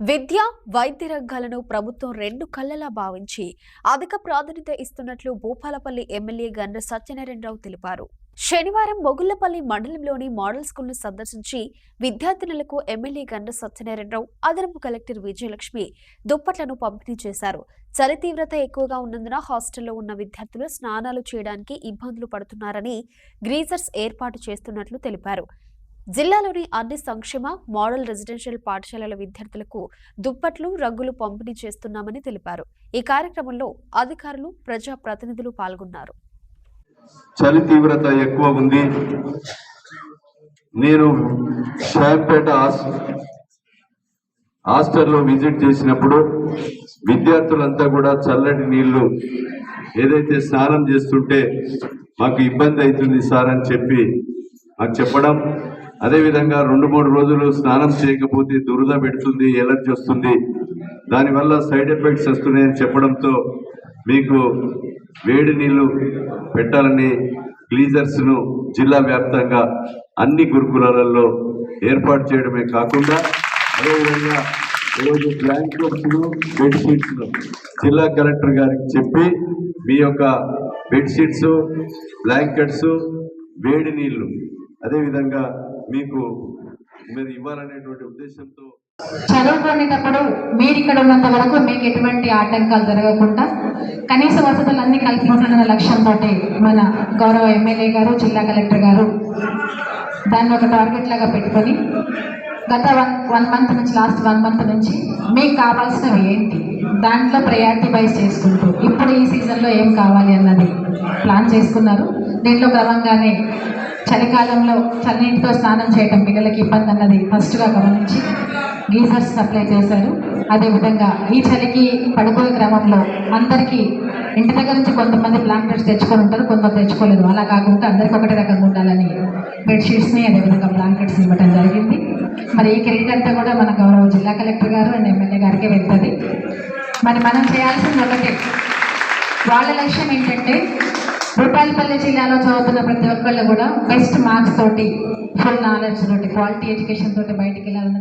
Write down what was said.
విద్య వైద్య రంగాలను ప్రభుత్వం రెండు కళ్ళలా భావించి అధిక ప్రాధాన్యత ఇస్తున్నట్లు భూపాలపల్లి ఎమ్మెల్యే గండ్ర సత్యనారాయణరావు తెలిపారు. శనివారం మొగుళ్ళపల్లి మండలంలోని మోడల్ స్కూల్ను సందర్శించి విద్యార్థినులకు ఎమ్మెల్యే గండ్ర సత్యనారాయణరావు అదనపు కలెక్టర్ విజయలక్ష్మి దుప్పట్లను పంపిణీ చేశారు. చలి తీవ్రత ఎక్కువగా ఉన్నందున హాస్టల్లో ఉన్న విద్యార్థులు స్నానాలు చేయడానికి ఇబ్బందులు పడుతున్నారని గ్రీజర్స్ ఏర్పాటు చేస్తున్నట్లు తెలిపారు. జిల్లాలోని అన్ని సంక్షేమ మోడల్ రెసిడెన్షియల్ పాఠశాలల విద్యార్థులకు దుప్పట్లు రగ్గులు పంపిణీ చేస్తున్నామని తెలిపారు. ఈ కార్యక్రమంలో అధికారులు ప్రజా ప్రతినిధులు పాల్గొన్నారు. చలి తీవ్రత ఎక్కువ ఉంది. నేను షాంపేట హాస్టల్లో విజిట్ చేసినప్పుడు విద్యార్థులంతా కూడా చల్లటి నీళ్ళు ఏదైతే స్నానం చేస్తుంటే మాకు ఇబ్బంది అవుతుంది సార్ అని చెప్పి అది చెప్పడం అదేవిధంగా రెండు మూడు రోజులు స్నానం చేయకపోతే దురద పెడుతుంది ఎలర్జీ వస్తుంది. దానివల్ల సైడ్ ఎఫెక్ట్స్ వస్తున్నాయని చెప్పడంతో మీకు వేడి నీళ్ళు పెట్టాలని గ్లీజర్స్ను జిల్లా వ్యాప్తంగా అన్ని గురుకులాలలో ఏర్పాటు చేయడమే కాకుండా అదేవిధంగా ఈరోజు బ్లాంకెట్స్ను బెడ్షీట్స్ను బెడ్షీట్స్ జిల్లా కలెక్టర్ గారికి చెప్పి మీ యొక్క బెడ్షీట్స్ బ్లాంకెట్స్ వేడి నీళ్ళు అదేవిధంగా మీకు మీరు ఇవ్వాలనేటువంటి ఉద్దేశంతో చదువుకునేటప్పుడు మీరు ఇక్కడ ఉన్నంత వరకు మీకు ఎటువంటి ఆటంకాలు జరగకుండా కనీస వసతులన్నీ కల్పించాలన్న లక్ష్యంతో మన గౌరవ ఎమ్మెల్యే గారు జిల్లా కలెక్టర్ గారు దాన్ని ఒక టార్గెట్ లాగా పెట్టుకొని గత వన్ వన్ మంత్ నుంచి లాస్ట్ వన్ మంత్ నుంచి మీకు కావాల్సినవి ఏంటి? దాంట్లో ప్రయారిటీ వైజ్ చేసుకుంటూ ఇప్పుడు ఈ సీజన్లో ఏం కావాలి అన్నది ప్లాన్ చేసుకున్నారు. దీంట్లో క్రమంగానే చలికాలంలో చల్లనీటితో స్నానం చేయటం పిల్లలకి ఇబ్బంది అన్నది ఫస్ట్గా గమనించి గీజర్స్ సప్లై చేశారు. అదేవిధంగా ఈ చలికి పడిపోయే క్రమంలో అందరికీ ఇంటి దగ్గర నుంచి కొంతమంది బ్లాంకెట్స్ తెచ్చుకొని ఉంటారు కొంతమంది తెచ్చుకోలేదు. అలా కాకుండా అందరికీ ఒకటే రకంగా ఉండాలని బెడ్షీట్స్ని అదేవిధంగా బ్లాంకెట్స్ ఇవ్వడం జరిగింది. మరి ఈ క్రెడిట్ అంతా కూడా మన గౌరవ జిల్లా కలెక్టర్ గారు అండ్ ఎమ్మెల్యే గారికి వెళ్తుంది. మరి మనం చేయాల్సింది ఒకటే. వాళ్ళ లక్ష్యం ఏంటంటే రూపాయలపల్లి జిల్లాలో చదువుతున్న ప్రతి ఒక్కళ్ళు కూడా బెస్ట్ మార్క్స్ తోటి ఫుల్ నాలెడ్జ్ తోటి క్వాలిటీ ఎడ్యుకేషన్ తోటి బయటికి వెళ్ళాలన్న